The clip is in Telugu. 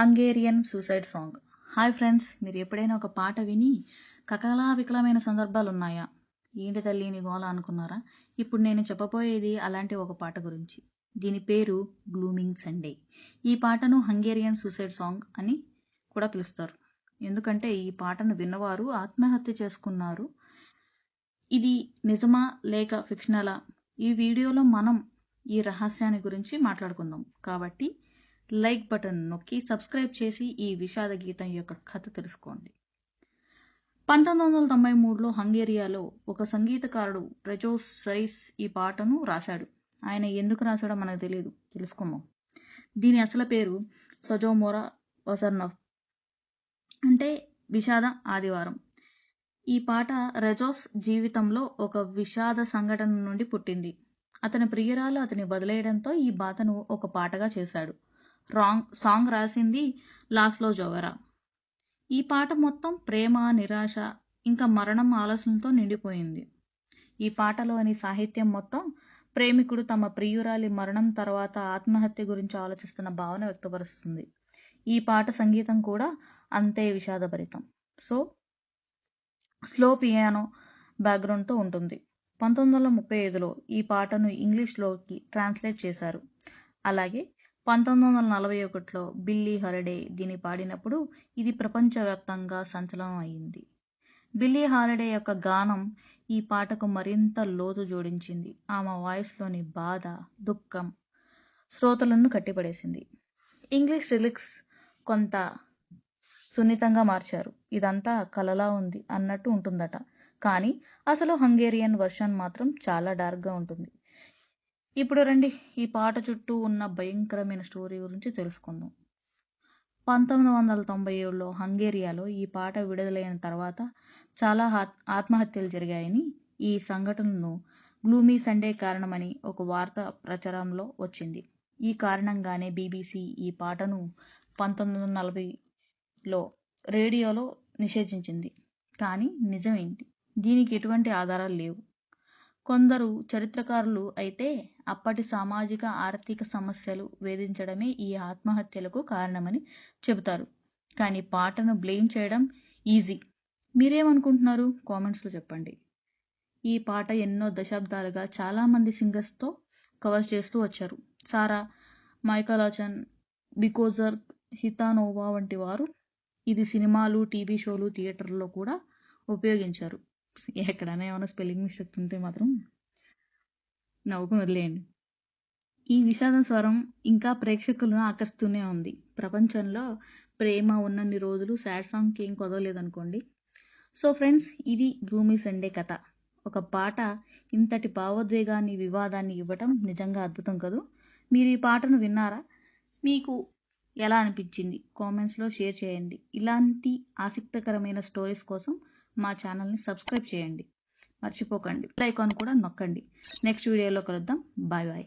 Hungarian suicide song. Hi friends మీరు ఎప్పుడైనా ఒక పాట విని కకలా వికలమైన సందర్భాలు ఉన్నాయా ఏంటి తల్లి నీ గోల అనుకున్నారా? ఇప్పుడు నేను చెప్పబోయేది అలాంటి ఒక పాట గురించి. దీని పేరు గ్లూమింగ్ సండే. ఈ పాటను హంగేరియన్ సూసైడ్ సాంగ్ అని కూడా పిలుస్తారు. ఎందుకంటే ఈ పాటను విన్నవారు ఆత్మహత్య చేసుకున్నారు. ఇది నిజమా లేక ఫిక్షనలా? ఈ వీడియోలో మనం ఈ రహస్యాన్ని గురించి మాట్లాడుకుందాం. కాబట్టి లైక్ బటన్ నొక్కి సబ్స్క్రైబ్ చేసి ఈ విషాద గీతం యొక్క కథ తెలుసుకోండి. పంతొమ్మిది వందల తొంభై మూడులో హంగేరియాలో ఒక సంగీతకారుడు రెజోస్ సరైస్ ఈ పాటను రాశాడు. ఆయన ఎందుకు రాశాడో మనకు తెలియదు. తెలుసుకుందాం. దీని అసలు పేరు సజోమోరా వసర్నఫ్ అంటే విషాద ఆదివారం. ఈ పాట రెజోస్ జీవితంలో ఒక విషాద సంఘటన నుండి పుట్టింది. అతని ప్రియురాలు అతని వదిలేయడంతో ఈ బాధను ఒక పాటగా చేశాడు. రాంగ్ సాంగ్ రాసింది లాస్లో జోవెరా. ఈ పాట మొత్తం ప్రేమ నిరాశ ఇంకా మరణం ఆలోచనలతో నిండిపోయింది. ఈ పాటలోని సాహిత్యం మొత్తం ప్రేమికుడు తమ ప్రియురాలి మరణం తర్వాత ఆత్మహత్య గురించి ఆలోచిస్తున్న భావన వ్యక్తపరుస్తుంది. ఈ పాట సంగీతం కూడా అంతే విషాదభరితం. సో స్లో పియానో బ్యాక్గ్రౌండ్తో ఉంటుంది. పంతొమ్మిది వందల ముప్పై ఐదులో ఈ పాటను ఇంగ్లీష్లోకి ట్రాన్స్లేట్ చేశారు. అలాగే పంతొమ్మిది వందల నలభై ఒకటిలో బిల్లీ హాలిడే దీన్ని పాడినప్పుడు ఇది ప్రపంచవ్యాప్తంగా సంచలనం అయింది బిల్లీ హాలిడే యొక్క గానం ఈ పాటకు మరింత లోతు జోడించింది. ఆమె వాయిస్లోని బాధ దుఃఖం శ్రోతలను కట్టిపడేసింది. ఇంగ్లీష్ లిరిక్స్ కొంత సున్నితంగా మార్చారు. ఇదంతా కలలా ఉంది అన్నట్టు ఉంటుందట. కానీ అసలు హంగేరియన్ వర్షన్ మాత్రం చాలా డార్క్గా ఉంటుంది. ఇప్పుడు రండి ఈ పాట చుట్టూ ఉన్న భయంకరమైన స్టోరీ గురించి తెలుసుకుందాం. పంతొమ్మిది వందల తొంభై ఏడులో హంగేరియాలో ఈ పాట విడుదలైన తర్వాత చాలా ఆత్మహత్యలు జరిగాయని ఈ సంఘటనను గ్లూమీ సండే కారణమని ఒక వార్త ప్రచారంలో వచ్చింది. ఈ కారణంగానే బీబీసీ ఈ పాటను పంతొమ్మిది వందల నలభైలో రేడియోలో నిషేధించింది. కానీ నిజమేంటి? దీనికి ఎటువంటి ఆధారాలు లేవు. కొందరు చరిత్రకారులు అయితే అప్పటి సామాజిక ఆర్థిక సమస్యలు వేధించడమే ఈ ఆత్మహత్యలకు కారణమని చెబుతారు. కానీ పాటను బ్లేమ్ చేయడం ఈజీ. మీరేమనుకుంటున్నారు? కామెంట్స్లో చెప్పండి. ఈ పాట ఎన్నో దశాబ్దాలుగా చాలామంది సింగర్స్తో కవర్ చేస్తూ వచ్చారు. సారా మైకలాచన్ బికోజర్ హితానోవా వంటి వారు ఇది సినిమాలు టీవీ షోలు థియేటర్లో కూడా ఉపయోగించారు. ఎక్కడైనా ఏమైనా స్పెల్లింగ్ మిస్టేక్ ఉంటే మాత్రం నవ్వుకుని వదిలేయండి. ఈ విషాద స్వరం ఇంకా ప్రేక్షకులను ఆకర్షిస్తూనే ఉంది. ప్రపంచంలో ప్రేమ ఉన్నన్ని రోజులు సాడ్ సాంగ్కి ఏం కుదవలేదనుకోండి. సో ఫ్రెండ్స్ ఇది భూమి సండే కథ. ఒక పాట ఇంతటి భావోద్వేగాన్ని వివాదాన్ని ఇవ్వటం నిజంగా అద్భుతం కదూ? మీరు ఈ పాటను విన్నారా? మీకు ఎలా అనిపించింది? కామెంట్స్లో షేర్ చేయండి. ఇలాంటి ఆసక్తికరమైన స్టోరీస్ కోసం మా ఛానల్ని సబ్స్క్రైబ్ చేయండి. మర్చిపోకండి. ఐకాన్ కూడా నొక్కండి. నెక్స్ట్ వీడియోలో కలుద్దాం. Bye bye.